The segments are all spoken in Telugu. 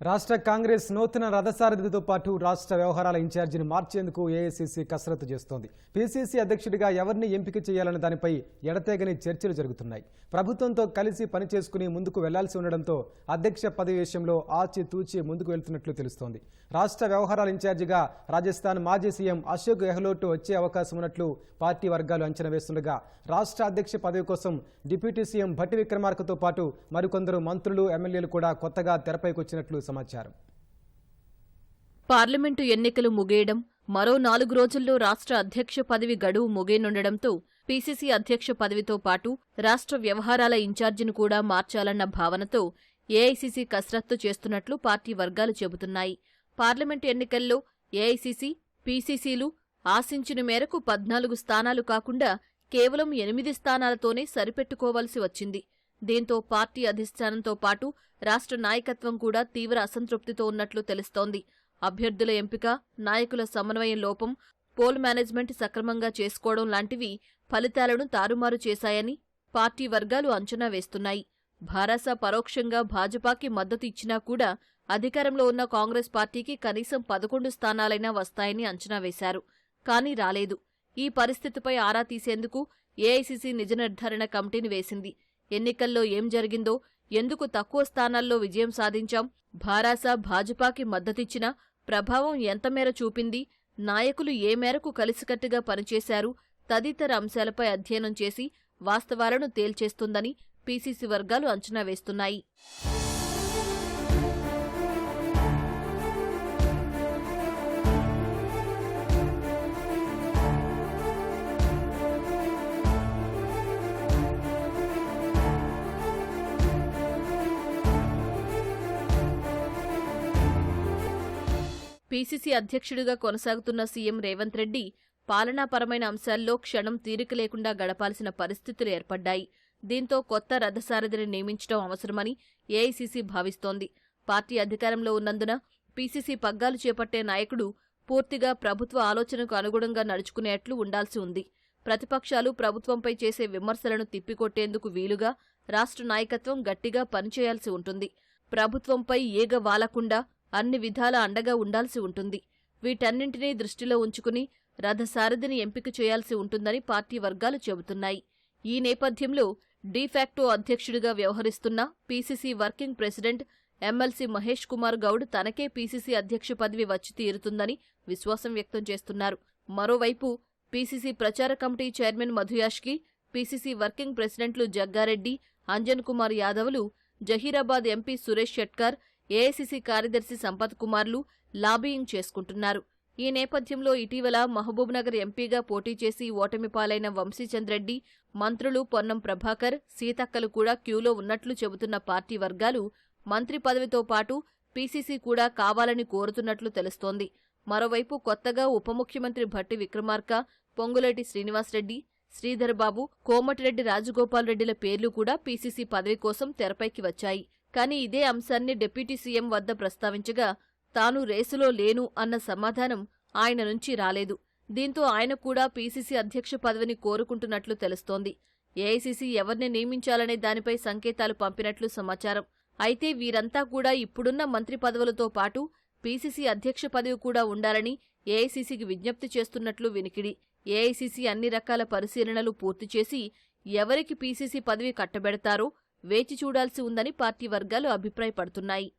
రాష్ట్ర కాంగ్రెస్ నూతన రథసారథితో పాటు రాష్ట్ర వ్యవహారాల ఇన్ఛార్జిని మార్చేందుకు ఏఐసీసీ కసరత్తు చేస్తోంది. పీసీసీ అధ్యక్షుడిగా ఎవరిని ఎంపిక చేయాలన్న దానిపై ఎడతెగని చర్చలు జరుగుతున్నాయి. ప్రభుత్వంతో కలిసి పనిచేసుకుని ముందుకు వెళ్ళాల్సి ఉండడంతో అధ్యక్ష పదవి విషయంలో ఆచితూచి ముందుకు వెళ్తున్నట్లు తెలుస్తోంది. రాష్ట్ర వ్యవహారాల ఇన్ఛార్జిగా రాజస్థాన్ మాజీ సీఎం అశోక్ గెహ్లోట్ వచ్చే అవకాశం ఉన్నట్లు పార్టీ వర్గాలు అంచనా వేస్తుండగా రాష్ట్ర అధ్యక్ష పదవి కోసం డిప్యూటీ సీఎం భట్టి విక్రమార్కతో పాటు మరికొందరు మంత్రులు ఎమ్మెల్యేలు కూడా కొత్తగా తెరపైకొచ్చినట్లు సమాచారం. పార్లమెంటు ఎన్నికలు ముగియడం మరో నాలుగు రోజుల్లో రాష్ట్ర అధ్యక్ష పదవి గడువు ముగియనుండడంతో పీసీసీ అధ్యక్ష పదవితో పాటు రాష్ట్ర వ్యవహారాల ఇన్ఛార్జిను కూడా మార్చాలన్న భావనతో ఏఐసీసీ కసరత్తు చేస్తున్నట్లు పార్టీ వర్గాలు చెబుతున్నాయి. పార్లమెంటు ఎన్నికల్లో ఏఐసీసీ పీసీసీలు ఆశించిన మేరకు పద్నాలుగు స్థానాలు కాకుండా కేవలం ఎనిమిది స్థానాలతోనే సరిపెట్టుకోవాల్సి వచ్చింది. దీంతో పార్టీ అధిష్టానంతో పాటు రాష్ట్ర నాయకత్వం కూడా తీవ్ర అసంతృప్తితో ఉన్నట్లు తెలుస్తోంది. అభ్యర్థుల ఎంపిక నాయకుల సమన్వయం లోపం పోల్ మేనేజ్మెంట్ సక్రమంగా చేసుకోవడం లాంటివి ఫలితాలను తారుమారు చేశాయని పార్టీ వర్గాలు అంచనా వేస్తున్నాయి. భారాస పరోక్షంగా భాజపాకి మద్దతు ఇచ్చినా కూడా అధికారంలో ఉన్న కాంగ్రెస్ పార్టీకి కనీసం పదకొండు స్థానాలైనా వస్తాయని అంచనా వేశారు. కానీ రాలేదు. ఈ పరిస్థితిపై ఆరా తీసేందుకు ఏఐసీసీ నిజ నిర్ధారణ కమిటీని వేసింది. ఎన్నికల్లో ఏం జరిగిందో ఎందుకు తక్కువ స్థానాల్లో విజయం సాధించాం భారాస భాజపాకి మద్దతిచ్చినా ప్రభావం ఎంతమేర చూపింది నాయకులు ఏ మేరకు కలిసికట్టుగా పనిచేశారు తదితర అంశాలపై అధ్యయనం చేసి వాస్తవాలను తేల్చేస్తుందని పీసీసీ వర్గాలు అంచనా వేస్తున్నాయి. పీసీసీ అధ్యక్షుడిగా కొనసాగుతున్న సీఎం రేవంత్ రెడ్డి పాలనాపరమైన అంశాల్లో క్షణం తీరిక లేకుండా గడపాల్సిన పరిస్థితులు ఏర్పడ్డాయి. దీంతో కొత్త రథసారథిని నియమించడం అవసరమని ఏఐసీసీ భావిస్తోంది. పార్టీ అధికారంలో ఉన్నందున పీసీసీ పగ్గాలు చేపట్టే నాయకుడు పూర్తిగా ప్రభుత్వ ఆలోచనకు అనుగుణంగా నడుచుకునేట్లు ఉండాల్సి ఉంది. ప్రతిపక్షాలు ప్రభుత్వంపై చేసే విమర్శలను తిప్పికొట్టేందుకు వీలుగా రాష్ట్ర నాయకత్వం గట్టిగా పనిచేయాల్సి ఉంటుంది. ప్రభుత్వంపై ఈగ వాలకుండా అన్ని విధాల అండగా ఉండాల్సి ఉంటుంది. వీటన్నింటినీ దృష్టిలో ఉంచుకుని రథసారథిని ఎంపిక చేయాల్సి ఉంటుందని పార్టీ వర్గాలు చెబుతున్నాయి. ఈ నేపథ్యంలో డీఫాక్టో అధ్యక్షుడిగా వ్యవహరిస్తున్న PCC working president MLC Mahesh Kumar Goud తనకే పీసీసీ అధ్యక్ష పదవి వచ్చి తీరుతుందని విశ్వాసం వ్యక్తం చేస్తున్నారు. మరోవైపు పీసీసీ ప్రచార committee chairman Madhu Yashki PCC working ప్రెసిడెంట్లు జగ్గారెడ్డి అంజన్ కుమార్ యాదవ్లు జహీరాబాద్ ఎంపీ సురేష్ షెట్కర్ ఏఐసీసీ కార్యదర్శి సంపత్ కుమార్లు లాబీయింగ్ చేసుకుంటున్నారు. ఈ నేపథ్యంలో ఇటీవల మహబూబ్నగర్ ఎంపీగా పోటీ చేసి ఓటమి పాలైన వంశీచంద్రెడ్డి మంత్రులు పొన్నం ప్రభాకర్ సీతక్కలు కూడా క్యూలో ఉన్నట్లు చెబుతున్న పార్టీ వర్గాలు మంత్రి పదవితో పాటు పీసీసీ కూడా కావాలని కోరుతున్నట్లు తెలుస్తోంది. మరోవైపు కొత్తగా ఉప ముఖ్యమంత్రి భట్టి విక్రమార్క పొంగులేటి శ్రీనివాసరెడ్డి శ్రీధర్ బాబు కోమటిరెడ్డి రాజగోపాల్ రెడ్డిల పేర్లు కూడా పీసీసీ పదవి కోసం తెరపైకి వచ్చాయి. కానీ ఇదే అంశాన్ని డిప్యూటీ సీఎం వద్ద ప్రస్తావించగా తాను రేసులో లేను అన్న సమాధానం ఆయన నుంచి రాలేదు. దీంతో ఆయన కూడా పీసీసీ అధ్యక్ష పదవిని కోరుకుంటున్నట్లు తెలుస్తోంది. ఏఐసీసీ ఎవరిని నియమించాలనే దానిపై సంకేతాలు పంపినట్లు సమాచారం. అయితే వీరంతా కూడా ఇప్పుడున్న మంత్రి పదవులతో పాటు పీసీసీ అధ్యక్ష పదవి కూడా ఉండాలని ఏఐసీసీకి విజ్ఞప్తి చేస్తున్నట్లు వినికిడి. ఏఐసీసీ అన్ని రకాల పరిశీలనలు పూర్తి చేసి ఎవరికి పీసీసీ పదవి కట్టబెడతారో వేచి చూడాల్సి ఉందని పార్టీ వర్గాలు అభిప్రాయపడుతున్నాయి.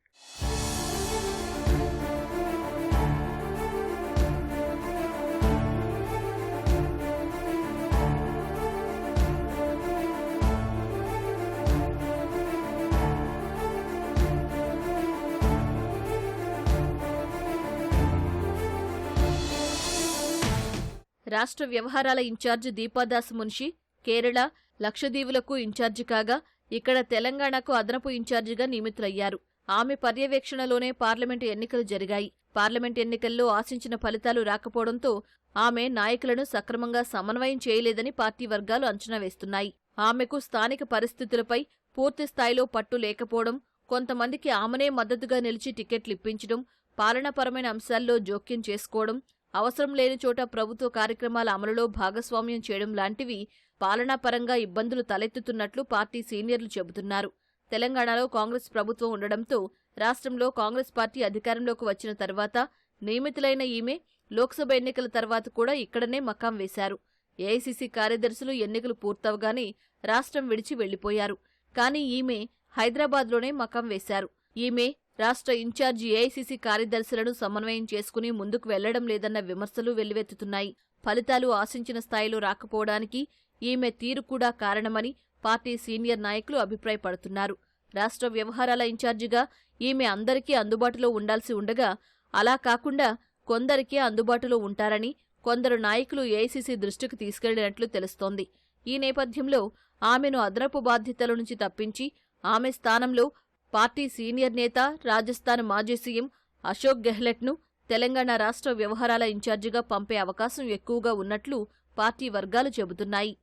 రాష్ట్ర వ్యవహారాల ఇన్ఛార్జ్ దీపాదాస్ మున్షి కేరళ లక్షదీవులకు ఇన్ఛార్జి కాగా ఇక్కడ తెలంగాణకు అదనపు ఇన్ఛార్జిగా నియమితులయ్యారు. ఆమె పర్యవేక్షణలోనే పార్లమెంటు ఎన్నికలు జరిగాయి. పార్లమెంట్ ఎన్నికల్లో ఆశించిన ఫలితాలు రాకపోవడంతో ఆమె నాయకులను సక్రమంగా సమన్వయం చేయలేదని పార్టీ వర్గాలు అంచనా వేస్తున్నాయి. ఆమెకు స్థానిక పరిస్థితులపై పూర్తి స్థాయిలో పట్టు లేకపోవడం కొంతమందికి ఆమెనే మద్దతుగా నిలిచి టికెట్లు ఇప్పించడం పాలనాపరమైన అంశాల్లో జోక్యం చేసుకోవడం అవసరం లేని చోట ప్రభుత్వ కార్యక్రమాల అమలులో భాగస్వామ్యం చేయడం లాంటివి పాలనాపరంగా ఇబ్బందులు తలెత్తుతున్నట్లు పార్టీ సీనియర్లు చెబుతున్నారు. తెలంగాణలో కాంగ్రెస్ ప్రభుత్వం ఉండడంతో రాష్ట్రంలో కాంగ్రెస్ పార్టీ అధికారంలోకి వచ్చిన తర్వాత నియమితులైన ఈమె లోక్సభ ఎన్నికల తర్వాత కూడా ఇక్కడనే మకాం వేశారు. ఏఐసీసీ కార్యదర్శులు ఎన్నికలు పూర్తవగానే రాష్ట్రం విడిచి వెళ్ళిపోయారు కానీ ఈమె హైదరాబాద్లోనే మకాం వేశారు. ఈమె రాష్ట్ర ఇన్ఛార్జి ఏఐసీసీ కార్యదర్శులను సమన్వయం చేసుకుని ముందుకు వెళ్ళడం లేదన్న విమర్శలు వెల్లువెత్తుతున్నాయి. ఫలితాలు ఆశించిన స్థాయిలో రాకపోవడానికి ఈమె తీరు కూడా కారణమని పార్టీ సీనియర్ నాయకులు అభిప్రాయపడుతున్నారు. రాష్ట్ర వ్యవహారాల ఇన్ఛార్జిగా ఈమె అందరికీ అందుబాటులో ఉండాల్సి ఉండగా అలా కాకుండా కొందరికే అందుబాటులో ఉంటారని కొందరు నాయకులు ఏఐసీసీ దృష్టికి తీసుకెళ్ళినట్లు తెలుస్తోంది. ఈ నేపథ్యంలో ఆమెను అదనపు బాధ్యతల నుంచి తప్పించి ఆమె స్థానంలో పార్టీ సీనియర్ నేత రాజస్థాన్ మాజీ సీఎం అశోక్ గెహ్లెట్ను తెలంగాణ రాష్ట్ర వ్యవహారాల ఇన్ఛార్జిగా పంపే అవకాశం ఎక్కువగా ఉన్నట్లు పార్టీ వర్గాలు చెబుతున్నాయి.